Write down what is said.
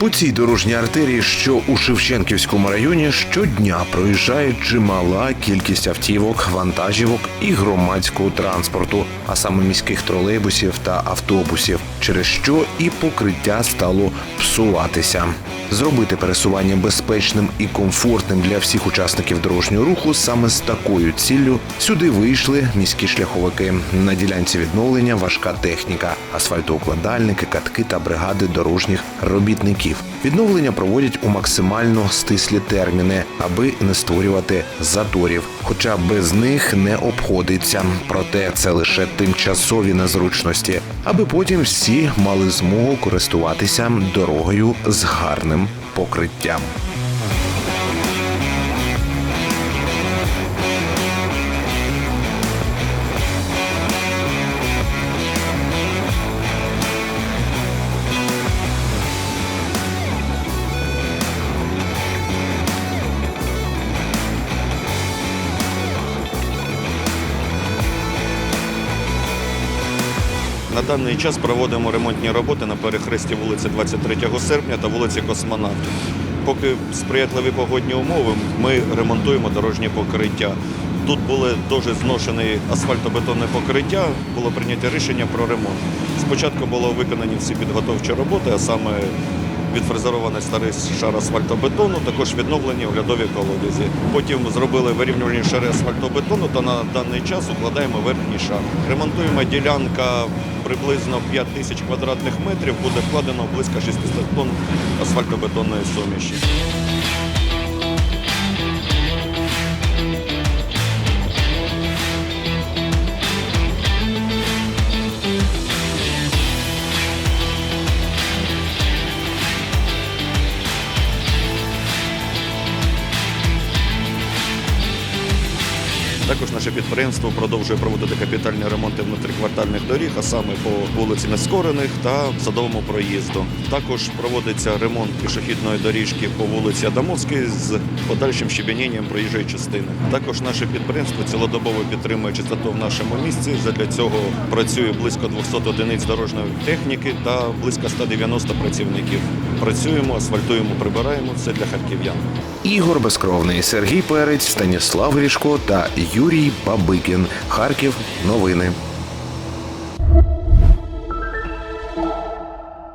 По цій дорожній артерії, що у Шевченківському районі, щодня проїжджає чимала кількість автівок, вантажівок і громадського транспорту, а саме міських тролейбусів та автобусів, через що і покриття стало псуватися. Зробити пересування безпечним і комфортним для всіх учасників дорожнього руху саме з такою ціллю сюди вийшли міські шляховики. На ділянці відновлення важка техніка, асфальтоукладальники, катки та бригади дорожніх робітників. Відновлення проводять у максимально стислі терміни, аби не створювати заторів. Хоча без них не обходиться. Проте це лише тимчасові незручності, аби потім всі мали змогу користуватися дорогою з гарним покриттям. На даний час проводимо ремонтні роботи на перехресті вулиці 23 серпня та вулиці Космонавтів. Поки сприятливі погодні умови, ми ремонтуємо дорожнє покриття. Тут були дуже зношені асфальтобетонне покриття, було прийнято рішення про ремонт. Спочатку було виконані всі підготовчі роботи, а саме відфрезерований старий шар асфальтобетону, також відновлені оглядові колодязі. Потім зробили вирівнювальні шари асфальтобетону та на даний час укладаємо верхній шар. Ремонтуємо ділянка приблизно 5 тисяч квадратних метрів, буде вкладено близько 600 тонн асфальтобетонної суміші. Також наше підприємство продовжує проводити капітальні ремонти внутріквартальних доріг, а саме по вулиці Нескорених та садовому проїзду. Також проводиться ремонт пішохідної доріжки по вулиці Адамовській з подальшим щебенінням проїжджої частини. Також наше підприємство цілодобово підтримує чистоту в нашому місці. Задля цього працює близько 200 одиниць дорожньої техніки та близько 190 працівників. Працюємо, асфальтуємо, прибираємо все для харків'ян. Ігор Безкровний, Сергій Перець, Станіслав Грішко та Юрій Бабикін. Харків. Новини.